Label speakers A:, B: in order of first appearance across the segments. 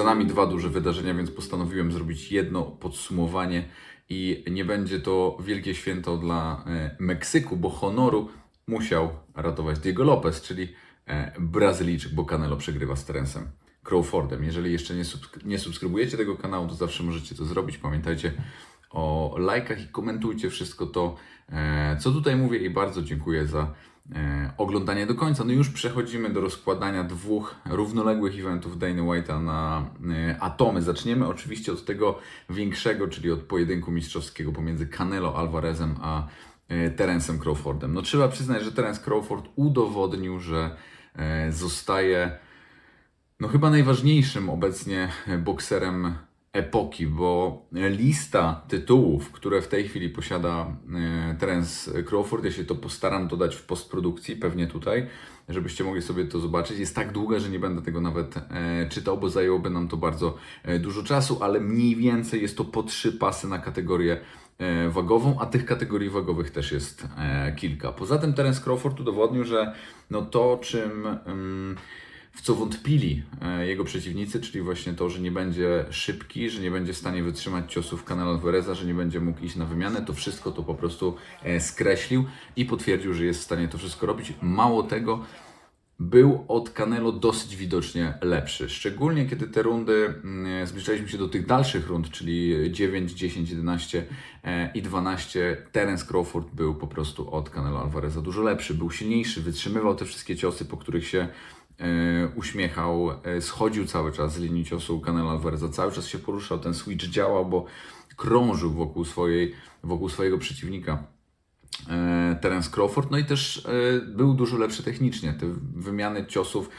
A: za nami dwa duże wydarzenia, więc postanowiłem zrobić jedno podsumowanie i nie będzie to wielkie święto dla e, Meksyku, bo honoru musiał ratować Diego Lopez, czyli e, Brazylijczyk, bo Canelo przegrywa z Terencem Crawfordem. Jeżeli jeszcze nie, nie subskrybujecie tego kanału, to zawsze możecie to zrobić. Pamiętajcie o lajkach i komentujcie wszystko to, e, co tutaj mówię i bardzo dziękuję za oglądanie do końca. No już przechodzimy do rozkładania dwóch równoległych eventów Dana White'a na e, atomy. Zaczniemy oczywiście od tego większego, czyli od pojedynku mistrzowskiego pomiędzy Canelo Alvarezem a e, Terencem Crawfordem. No trzeba przyznać, że Terence Crawford udowodnił, że e, zostaje no chyba najważniejszym obecnie bokserem epoki, bo lista tytułów, które w tej chwili posiada e, Terence Crawford, ja się to postaram dodać w postprodukcji, pewnie tutaj, żebyście mogli sobie to zobaczyć, jest tak długa, że nie będę tego nawet e, czytał, bo zajęłoby nam to bardzo e, dużo czasu, ale mniej więcej jest to po trzy pasy na kategorię wagową, a tych kategorii wagowych też jest kilka. Poza tym Terence Crawford udowodnił, że no to, czym... ym, w co wątpili e, jego przeciwnicy, czyli właśnie to, że nie będzie szybki, że nie będzie w stanie wytrzymać ciosów Canelo Alvareza, że nie będzie mógł iść na wymianę, to wszystko to po prostu e, skreślił i potwierdził, że jest w stanie to wszystko robić. Mało tego, był od Canelo dosyć widocznie lepszy. Szczególnie kiedy te rundy mm, zbliżaliśmy się do tych dalszych rund, czyli 9, 10, 11 e, i 12. Terence Crawford był po prostu od Canelo Alvareza dużo lepszy, był silniejszy, wytrzymywał te wszystkie ciosy, po których się e, uśmiechał, e, schodził cały czas z linii ciosu Canelo Alvareza, cały czas się poruszał, ten switch działał, bo krążył wokół, swojej, wokół swojego przeciwnika e, Terence Crawford, no i też e, był dużo lepszy technicznie. Te wymiany ciosów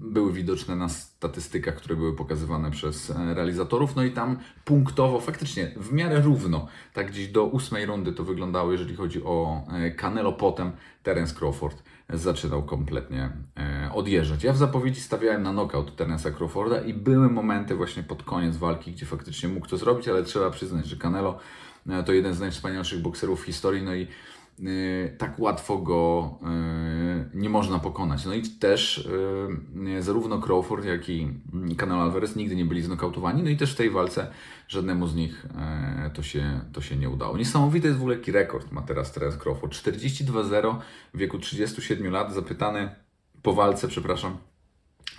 A: były widoczne na statystykach, które były pokazywane przez e, realizatorów, no i tam punktowo, faktycznie w miarę równo, tak gdzieś do ósmej rundy to wyglądało, jeżeli chodzi o e, Canelo, potem Terence Crawford zaczynał kompletnie e, odjeżdżać. Ja w zapowiedzi stawiałem na knockout Terence'a Crawforda i były momenty właśnie pod koniec walki, gdzie faktycznie mógł to zrobić, ale trzeba przyznać, że Canelo e, to jeden z najwspanialszych bokserów w historii, no i tak łatwo go y, nie można pokonać. No i też y, zarówno Crawford, jak i mm, Canelo Alvarez nigdy nie byli znokautowani, no i też w tej walce żadnemu z nich y, to, się, to się nie udało. Niesamowity jest w ogóle jaki rekord ma teraz Terence Crawford. 42-0 w wieku 37 lat, zapytany po walce, przepraszam,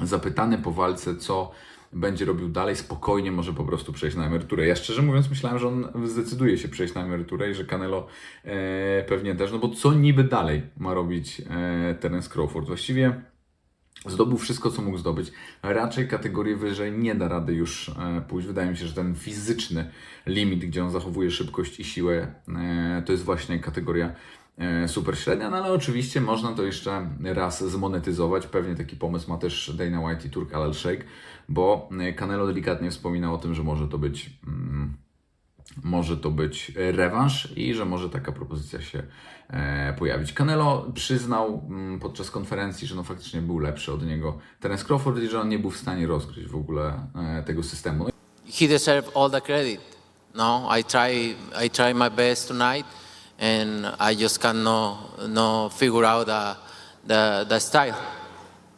A: zapytany po walce, co będzie robił dalej, spokojnie może po prostu przejść na emeryturę. Ja szczerze mówiąc myślałem, że on zdecyduje się przejść na emeryturę i że Canelo e, pewnie też, no bo co niby dalej ma robić e, Terence Crawford? Właściwie zdobył wszystko, co mógł zdobyć. Raczej kategorii wyżej nie da rady już e, pójść. Wydaje mi się, że ten fizyczny limit, gdzie on zachowuje szybkość i siłę, e, to jest właśnie kategoria super średnia, no ale oczywiście można to jeszcze raz zmonetyzować. Pewnie taki pomysł ma też Dana White i Turk Al Sheikh, bo e, Canelo delikatnie wspominał o tym, że może to być mm, może to być rewanż i że może taka propozycja się e, pojawić. Canelo przyznał mm, podczas konferencji, że no faktycznie był lepszy od niego Terence Crawford i że on nie był w stanie rozgryźć w ogóle e, tego systemu. No
B: he deserves all the credit. No, I try, I try my best tonight, and I just cannot no figure out the, the, the style.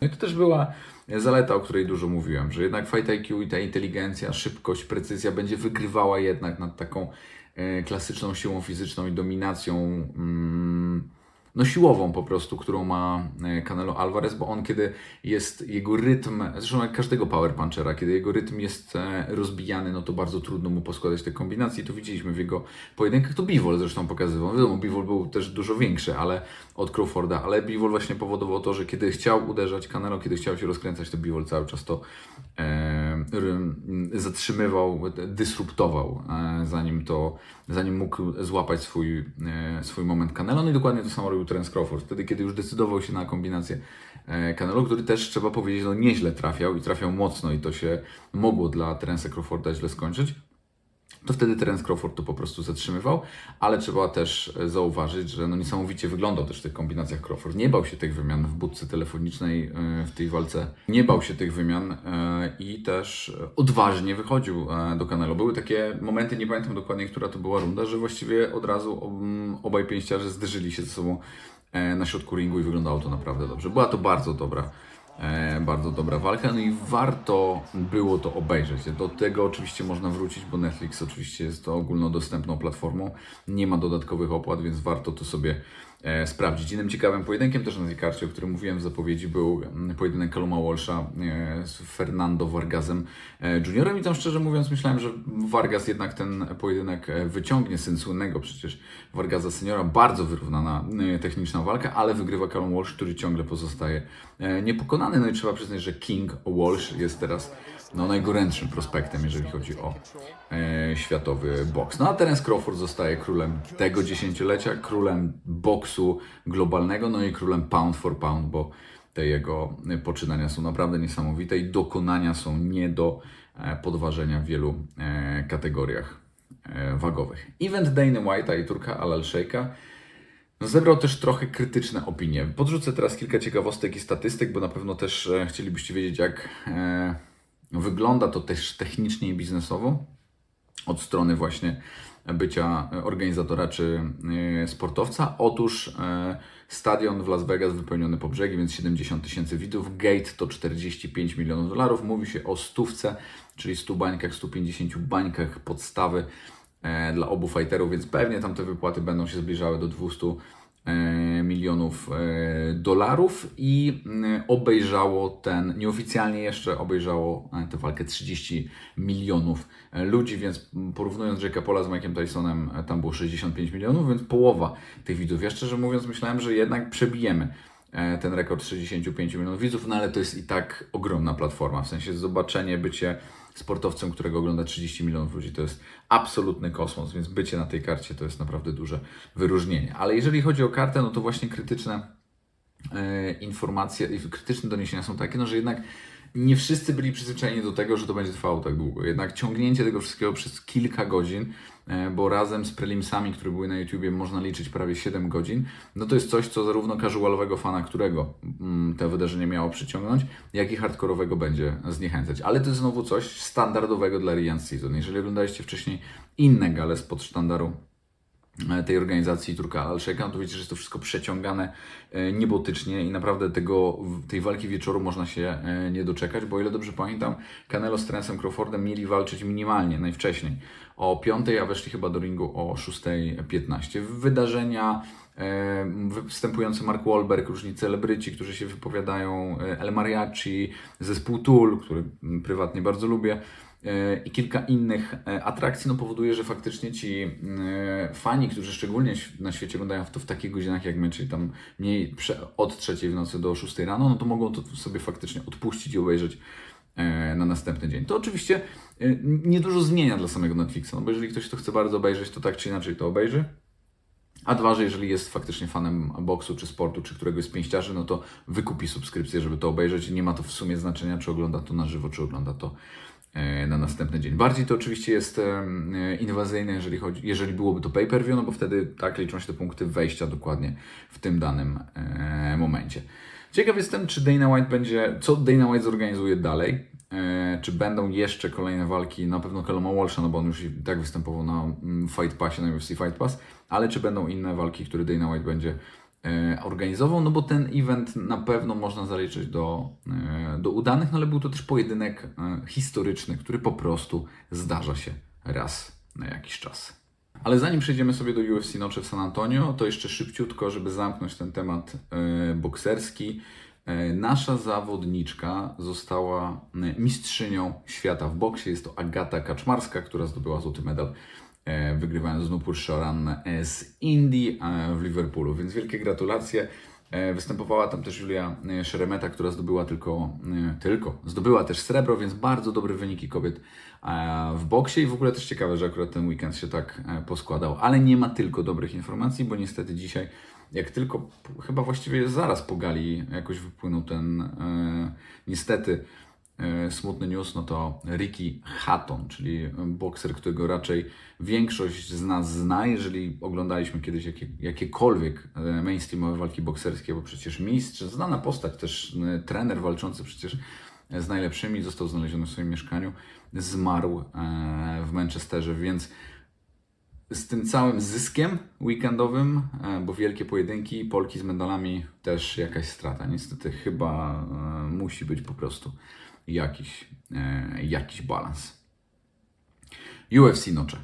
A: No i to też była zaleta, o której dużo mówiłem, że jednak Fight IQ i ta inteligencja, szybkość, precyzja będzie wygrywała jednak nad taką e, klasyczną siłą fizyczną i dominacją mm, no siłową po prostu, którą ma e, Canelo Alvarez, bo on kiedy jest jego rytm, zresztą jak każdego power punchera, kiedy jego rytm jest e, rozbijany, no to bardzo trudno mu poskładać te kombinacje. To widzieliśmy w jego pojedynkach, to Bivol zresztą pokazywał. Wiadomo, Bivol był też dużo większy, ale od Crawforda, ale Bivol właśnie powodował to, że kiedy chciał uderzać Canelo, kiedy chciał się rozkręcać, to Bivol cały czas to zatrzymywał, dysruptował, e, zanim to, zanim mógł złapać swój, e, swój moment Canelo. No i dokładnie to samo robił Terence Crawford. Wtedy, kiedy już decydował się na kombinację e, Canelo, który też trzeba powiedzieć, no nieźle trafiał i trafiał mocno i to się mogło dla Terence'a Crawforda źle skończyć to wtedy Terence Crawford to po prostu zatrzymywał, ale trzeba też e, zauważyć, że no niesamowicie wyglądał też w tych kombinacjach Crawford. Nie bał się tych wymian w budce telefonicznej e, w tej walce. Nie bał się tych wymian e, i też odważnie wychodził do Canelo. Były takie momenty, nie pamiętam dokładnie, która to była runda, że właściwie od razu obaj pięściarze zderzyli się ze sobą na środku ringu i wyglądało to naprawdę dobrze. Była to bardzo dobra bardzo dobra walka, no i warto było to obejrzeć. Do tego oczywiście można wrócić, bo Netflix oczywiście jest to ogólnodostępną platformą. Nie ma dodatkowych opłat, więc warto to sobie e, sprawdzić. Innym ciekawym pojedynkiem też na tej karcie, o którym mówiłem w zapowiedzi, był mm, pojedynek Kaluma Walsha e, z Fernando Vargasem e, Juniorem i tam szczerze mówiąc myślałem, że Vargas jednak ten pojedynek e, wyciągnie, syn słynnego przecież Vargasa seniora. Bardzo wyrównana e, techniczna walka, ale wygrywa Callum Walsh, który ciągle pozostaje e, niepokonany. No i trzeba przyznać, że King Walsh jest teraz no, najgorętszym prospektem, jeżeli chodzi o e, światowy boks. No a Terence Crawford zostaje królem tego dziesięciolecia, królem boksu globalnego, no i królem pound for pound, bo te jego poczynania są naprawdę niesamowite i dokonania są nie do e, podważenia w wielu e, kategoriach e, wagowych. Event Dana White'a i Turka Alal Sheikha no, zebrał też trochę krytyczne opinie. Podrzucę teraz kilka ciekawostek i statystyk, bo na pewno też e, chcielibyście wiedzieć, jak e, wygląda to też technicznie i biznesowo od strony właśnie bycia organizatora czy e, sportowca. Otóż e, stadion w Las Vegas wypełniony po brzegi, więc 70 tysięcy widzów. Gate to 45 milionów dolarów. Mówi się o stówce, czyli 100 bańkach, 150 bańkach podstawy e, dla obu fighterów, więc pewnie tam te wypłaty będą się zbliżały do 200 e, milionów e, dolarów i mm, obejrzało ten, nieoficjalnie jeszcze obejrzało e, tę walkę 30 milionów e, ludzi, więc porównując Jake'a Paula z Mike'em Tysonem, e, tam było 65 milionów, więc połowa tych widzów. Ja szczerze mówiąc myślałem, że jednak przebijemy e, ten rekord 65 milionów widzów, no ale to jest i tak ogromna platforma, w sensie zobaczenie, bycie sportowcem, którego ogląda 30 milionów ludzi, to jest absolutny kosmos, więc bycie na tej karcie to jest naprawdę duże wyróżnienie. Ale jeżeli chodzi o kartę, no to właśnie krytyczne e, informacje krytyczne doniesienia są takie, no, że jednak nie wszyscy byli przyzwyczajeni do tego, że to będzie trwało tak długo. Jednak ciągnięcie tego wszystkiego przez kilka godzin, e, bo razem z prelimsami, które były na YouTubie, można liczyć prawie 7 godzin, no to jest coś, co zarówno casualowego fana, którego mm, to wydarzenie miało przyciągnąć, jak i hardkorowego będzie zniechęcać. Ale to jest znowu coś standardowego dla Rian Season. Jeżeli oglądaliście wcześniej inne gale spod sztandaru tej organizacji Turka Alszeka, no to wiecie, że jest to wszystko przeciągane e, niebotycznie i naprawdę tego, tej walki wieczoru można się e, nie doczekać, bo o ile dobrze pamiętam, Canelo z Trensem Crawfordem mieli walczyć minimalnie, najwcześniej o 5, a weszli chyba do ringu o 6.15. Wydarzenia e, występujący Mark Wahlberg, różni celebryci, którzy się wypowiadają, e, El Mariachi, zespół Tool, który prywatnie bardzo lubię, e, i kilka innych e, atrakcji, no powoduje, że faktycznie ci e, fani, którzy szczególnie na świecie oglądają to w takich godzinach jak my, czyli tam mniej od trzeciej w nocy do 6 rano, no to mogą to sobie faktycznie odpuścić i obejrzeć e, na następny dzień. To oczywiście niedużo zmienia dla samego Netflixa, no bo jeżeli ktoś to chce bardzo obejrzeć, to tak czy inaczej to obejrzy. A dwa, że jeżeli jest faktycznie fanem boksu, czy sportu, czy któregoś z pięściarzy, no to wykupi subskrypcję, żeby to obejrzeć nie ma to w sumie znaczenia, czy ogląda to na żywo, czy ogląda to na następny dzień. Bardziej to oczywiście jest em, e, inwazyjne, jeżeli, chodzi, jeżeli byłoby to pay-per-view, no bo wtedy tak liczą się te punkty wejścia dokładnie w tym danym e, momencie. Ciekaw jestem, czy Dana White będzie, co Dana White zorganizuje dalej, e, czy będą jeszcze kolejne walki, na pewno Kaloma Walsha, no bo on już i tak występował na mm, Fight Passie, na UFC Fight Pass, ale czy będą inne walki, które Dana White będzie e, organizował, no bo ten event na pewno można zaliczyć do, e, do udanych, no ale był to też pojedynek e, historyczny, który po prostu zdarza się raz na jakiś czas. Ale zanim przejdziemy sobie do UFC Noche w San Antonio, to jeszcze szybciutko, żeby zamknąć ten temat e, bokserski. E, nasza zawodniczka została e, mistrzynią świata w boksie. Jest to Agata Kaczmarska, która zdobyła złoty medal, e, wygrywając z Nupur Sharan e, z Indii e, w Liverpoolu. Więc wielkie gratulacje. E, Występowała tam też Julia e, Szeremeta, która zdobyła tylko, e, tylko, zdobyła też srebro, więc bardzo dobre wyniki kobiet e, w boksie i w ogóle też ciekawe, że akurat ten weekend się tak e, poskładał. Ale nie ma tylko dobrych informacji, bo niestety dzisiaj, jak tylko, chyba właściwie zaraz po gali jakoś wypłynął ten e, niestety e, smutny news, no to Ricky Hatton, czyli bokser, którego raczej większość z nas zna, jeżeli oglądaliśmy kiedyś jakie, jakiekolwiek e, mainstreamowe walki bokserskie, bo przecież mistrz, znana postać, też e, trener walczący przecież z najlepszymi, został znaleziony w swoim mieszkaniu, zmarł e, w Manchesterze, więc z tym całym zyskiem weekendowym, e, bo wielkie pojedynki, Polki z medalami też jakaś strata. Niestety chyba e, musi być po prostu jakiś, e, jakiś balans. UFC nocze.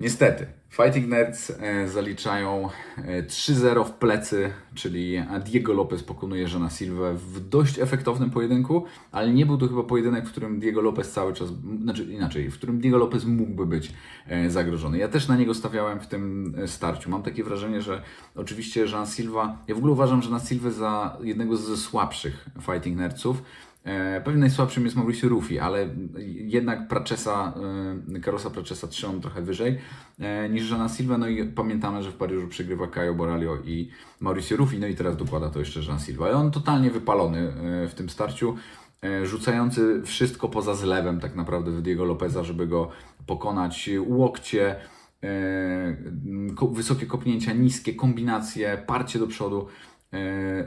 A: Niestety, Fighting Nerds e, zaliczają e, 3-0 w plecy, czyli Diego Lopez pokonuje Żana Silva w dość efektownym pojedynku, ale nie był to chyba pojedynek, w którym Diego Lopez cały czas, znaczy inaczej, w którym Diego Lopez mógłby być e, zagrożony. Ja też na niego stawiałem w tym e, starciu. Mam takie wrażenie, że oczywiście Jean Silva, ja w ogóle uważam Żana Silva za jednego ze słabszych Fighting Nerdsów. E, Pewnie najsłabszym jest Mauricio Ruffi, ale jednak Pracesa, e, Carosa Pracesa trzymam trochę wyżej e, niż Żana Silva. No i pamiętamy, że w Paryżu przegrywa Caio Boralio i Mauricio Ruffi, no i teraz dokłada to jeszcze Jean Silva. I on totalnie wypalony e, w tym starciu, e, rzucający wszystko poza zlewem tak naprawdę w Diego Lopeza, żeby go pokonać. Łokcie, e, wysokie kopnięcia, niskie kombinacje, parcie do przodu e,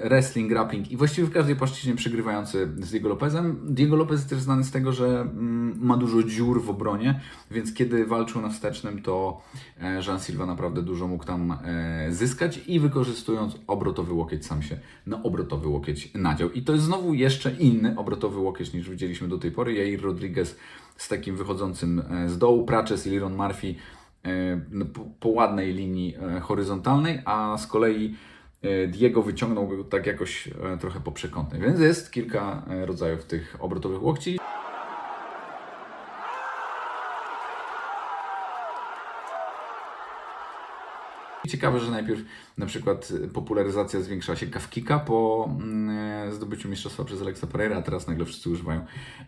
A: wrestling, grappling i właściwie w każdej płaszczyźnie przegrywający z Diego Lopezem. Diego Lopez jest też znany z tego, że mm, ma dużo dziur w obronie, więc kiedy walczył na wstecznym, to e, Jean Silva naprawdę dużo mógł tam e, zyskać i wykorzystując obrotowy łokieć sam się na obrotowy łokieć nadział. I to jest znowu jeszcze inny obrotowy łokieć niż widzieliśmy do tej pory. Jair Rodriguez z takim wychodzącym e, z dołu, Praches i Liron Murphy e, no, po, po ładnej linii e, horyzontalnej, a z kolei e, Diego wyciągnął go tak jakoś e, trochę po przekątnej. Więc jest kilka e, rodzajów tych obrotowych łokci. Ciekawe, że najpierw na przykład e, popularyzacja zwiększyła się kawkika po mm, e, zdobyciu mistrzostwa przez Alexa Pereira, a teraz nagle wszyscy używają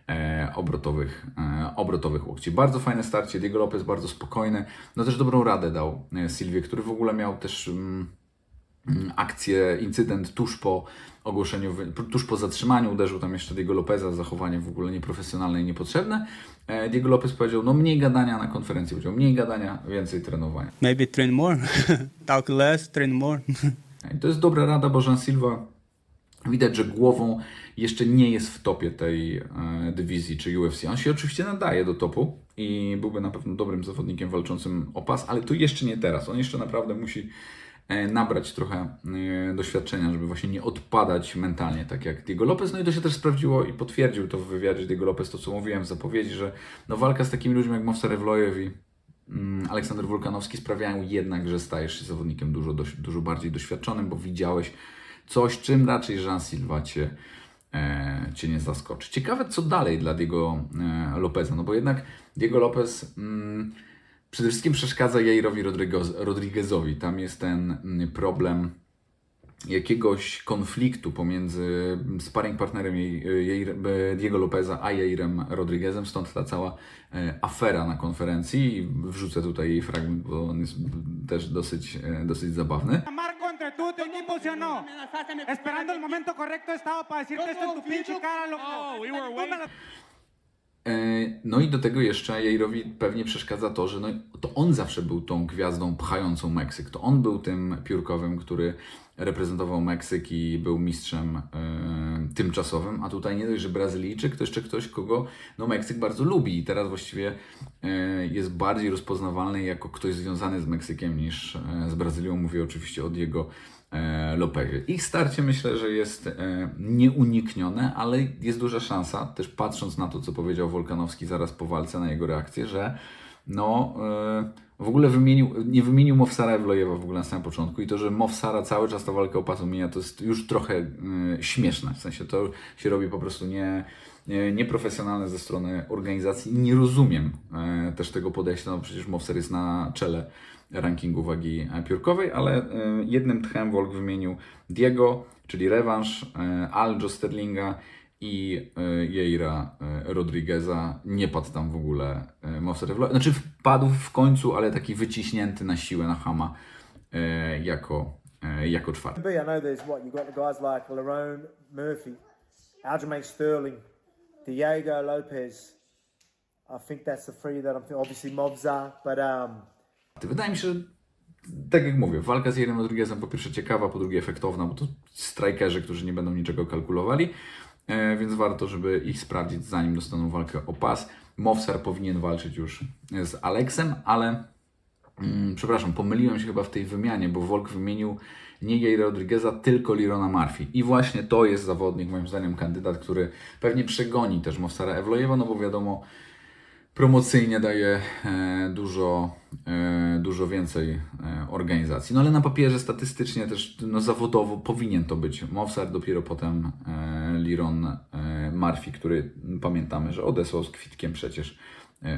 A: e, obrotowych, e, obrotowych łokci. Bardzo fajne starcie, Diego Lopez bardzo spokojny, no też dobrą radę dał e, Silvie, który w ogóle miał też mm, akcję, incydent tuż po ogłoszeniu, tuż po zatrzymaniu, uderzył tam jeszcze Diego Lopeza, zachowanie w ogóle nieprofesjonalne i niepotrzebne. E, Diego Lopez powiedział, no mniej gadania na konferencji, powiedział mniej gadania, więcej trenowania.
C: Maybe train more, talk less, train more.
A: I to jest dobra rada, bo Jean Silva widać, że głową jeszcze nie jest w topie tej e, dywizji czy UFC. On się oczywiście nadaje do topu i byłby na pewno dobrym zawodnikiem walczącym o pas, ale to jeszcze nie teraz. On jeszcze naprawdę musi nabrać trochę e, doświadczenia, żeby właśnie nie odpadać mentalnie, tak jak Diego Lopez. No i to się też sprawdziło i potwierdził to w wywiadzie Diego Lopez, to co mówiłem w zapowiedzi, że no, walka z takimi ludźmi jak Movsar Evlojew i mm, Aleksander Wulkanowski sprawiają jednak, że stajesz się zawodnikiem dużo, dużo bardziej doświadczonym, bo widziałeś coś, czym raczej Jean Silva cię, e, cię nie zaskoczy. Ciekawe, co dalej dla Diego e, Lopeza, no bo jednak Diego Lopez mm, przede wszystkim przeszkadza Jairowi Rodriguez, Rodriguezowi. Tam jest ten mm, problem jakiegoś konfliktu pomiędzy sparring partnerem Diego Lopeza a Jairem Rodriguezem, stąd ta cała e, afera na konferencji. I Wrzucę tutaj jej fragment, bo on jest też dosyć, e, dosyć zabawny.
D: Marco entre tú tu equipo, ¿sí o no? Esperando el momento correcto estaba para decirte esto en tu pinche cara, loco.
A: No i do tego jeszcze Jairowi pewnie przeszkadza to, że no, to on zawsze był tą gwiazdą pchającą Meksyk. To on był tym piórkowym, który reprezentował Meksyk i był mistrzem e, tymczasowym, a tutaj nie dość, że Brazylijczyk, to jeszcze ktoś, kogo no, Meksyk bardzo lubi i teraz właściwie e, jest bardziej rozpoznawalny jako ktoś związany z Meksykiem niż e, z Brazylią. Mówię oczywiście o Diego e, Lopezie. Ich starcie myślę, że jest e, nieuniknione, ale jest duża szansa, też patrząc na to, co powiedział Wolkanowski zaraz po walce, na jego reakcję, że no e, w ogóle wymienił, nie wymienił Mowsara Ewlojewa w ogóle na samym początku i to, że Mowsara cały czas ta walka o pas omija, to jest już trochę e, śmieszne, w sensie to się robi po prostu nie, nie, nieprofesjonalne ze strony organizacji. Nie rozumiem e, też tego podejścia, no przecież Mowsar jest na czele rankingu wagi piórkowej, ale jednym tchem Volk wymienił Diego, czyli rewanż, Aljo Sterlinga i e, Jaira e, Rodrigueza. Nie padł tam w ogóle e, Evlo- Znaczy wpadł w końcu, ale taki wyciśnięty na siłę, na hama jako, jako czwarty.
E: I know there's what you've got the guys like Lerone Murphy, Aljamain Sterling, Diego Lopez. I think that's the three that I'm thinking. Obviously Mobza, but um,
A: Wydaje mi się, że tak jak mówię, walka z Jairem Rodriguezem po pierwsze ciekawa, po drugie efektowna, bo to strajkerzy, którzy nie będą niczego kalkulowali, więc warto, żeby ich sprawdzić zanim dostaną walkę o pas. Mowsar powinien walczyć już z Aleksem, ale Mm, przepraszam, pomyliłem się chyba w tej wymianie, bo Volk wymienił nie Rodrigueza, tylko Lirona Murphy. I właśnie to jest zawodnik, moim zdaniem, kandydat, który pewnie przegoni też Mofsara Ewlojewa, no bo wiadomo, promocyjnie daje e, dużo, e, dużo więcej e, organizacji. No ale na papierze statystycznie też no, zawodowo powinien to być Mofsar, dopiero potem Liron Murphy, który pamiętamy, że odesłał z kwitkiem przecież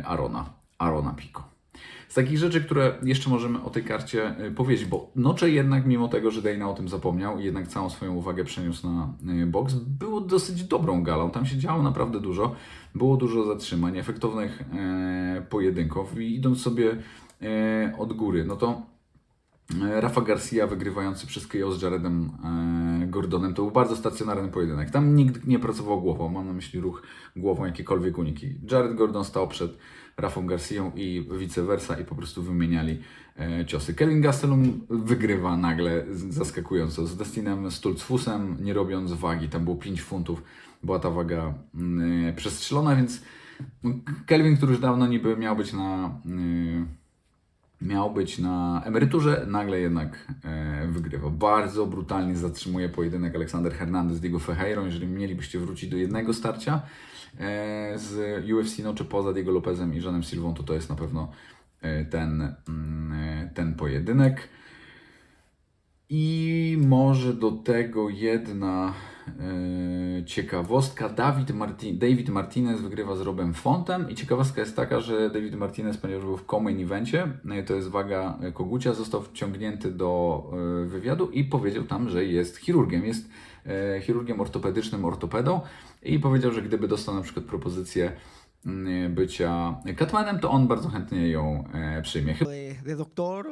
A: Arona, Arona Pico. Z takich rzeczy, które jeszcze możemy o tej karcie y, powiedzieć, bo Nocze jednak, mimo tego, że Dana o tym zapomniał i jednak całą swoją uwagę przeniósł na y, boks, było dosyć dobrą galą. Tam się działo naprawdę dużo. Było dużo zatrzymań, efektownych e, pojedynków i idąc sobie od góry, no to Rafa Garcia wygrywający przez KO z Jaredem e, Gordonem to był bardzo stacjonarny pojedynek. Tam nikt nie pracował głową, mam na myśli ruch głową, jakiekolwiek uniki. Jared Gordon stał przed Rafą Garcją i vice versa i po prostu wymieniali e, ciosy. Kevin Gastelum wygrywa nagle zaskakująco z Dustinem Stulzfusem, nie robiąc wagi. Tam było 5 funtów, była ta waga mm, przestrzelona, więc Kelvin, który już dawno niby miał być na... miał być na emeryturze, nagle jednak e, wygrywa. Bardzo brutalnie zatrzymuje pojedynek Aleksander Hernandez z Diego Ferreirą. Jeżeli mielibyście wrócić do jednego starcia e, z UFC, no czy poza Diego Lopezem i Żanem Silvą, to to jest na pewno e, ten, mm, e, ten pojedynek. I może do tego jedna e, ciekawostka. David, Marti- David Martinez wygrywa z Robem Fontem i ciekawostka jest taka, że David Martinez, ponieważ był w co-main evencie, e, to jest waga e, kogucia, został wciągnięty do wywiadu i powiedział tam, że jest chirurgiem. Jest chirurgiem ortopedycznym, ortopedą i powiedział, że gdyby dostał na przykład propozycję mm, bycia Catmanem, to on bardzo chętnie ją przyjmie.
F: de, de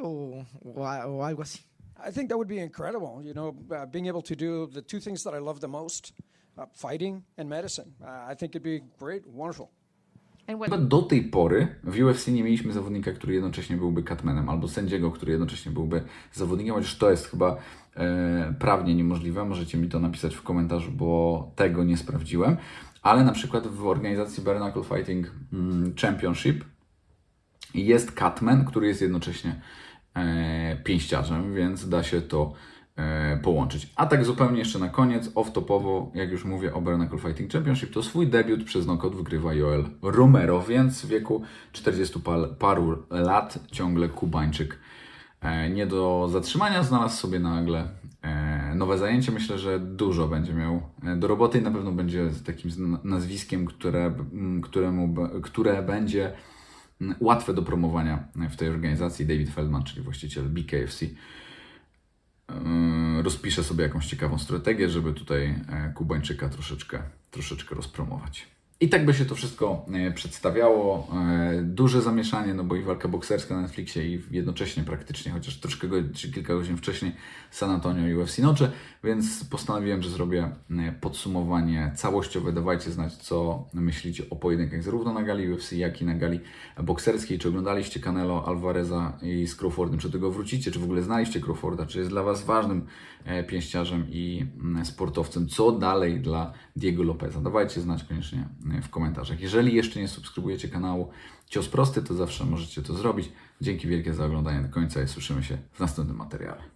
F: o, o o algo así.
G: I think that would be incredible. You know, uh, being able to do the two things that I love the most uh, fighting and medicine. Uh, I think it'd be great, wonderful.
H: And what
A: Chyba do tej pory w UFC nie mieliśmy zawodnika, który jednocześnie byłby Catmanem, albo sędziego, który jednocześnie byłby zawodnikiem, chociaż to jest chyba e, prawnie niemożliwe. Możecie mi to napisać w komentarzu, bo tego nie sprawdziłem. Ale na przykład w organizacji Bare Knuckle Fighting mm, Championship jest Catman, który jest jednocześnie pięściarzem, więc da się to e, połączyć. A tak zupełnie jeszcze na koniec, off-topowo, jak już mówię o Bare Knuckle Fighting Championship, to swój debiut przez knockout wygrywa Joel Romero, więc w wieku 40 pal, paru lat ciągle Kubańczyk e, nie do zatrzymania, znalazł sobie nagle e, nowe zajęcie. Myślę, że dużo będzie miał e, do roboty i na pewno będzie takim nazwiskiem, które, któremu, które będzie łatwe do promowania w tej organizacji. David Feldman, czyli właściciel BKFC, yy, rozpisze sobie jakąś ciekawą strategię, żeby tutaj e, Kubańczyka troszeczkę, troszeczkę rozpromować. I tak by się to wszystko e, przedstawiało. E, Duże zamieszanie, no bo i walka bokserska na Netflixie i jednocześnie praktycznie, chociaż troszkę czy kilka godzin wcześniej San Antonio UFC Nocze, więc postanowiłem, że zrobię e, podsumowanie całościowe. Dawajcie znać, co myślicie o pojedynkach zarówno na gali UFC, jak i na gali bokserskiej. Czy oglądaliście Canelo Alvareza i z Crawfordem, czy do tego wrócicie, czy w ogóle znaliście Crawforda, czy jest dla Was ważnym pięściarzem i mm, sportowcem. Co dalej dla Diego Lopeza? Dawajcie znać koniecznie w komentarzach. Jeżeli jeszcze nie subskrybujecie kanału Cios Prosty, to zawsze możecie to zrobić. Dzięki wielkie za oglądanie do końca i słyszymy się w następnym materiale.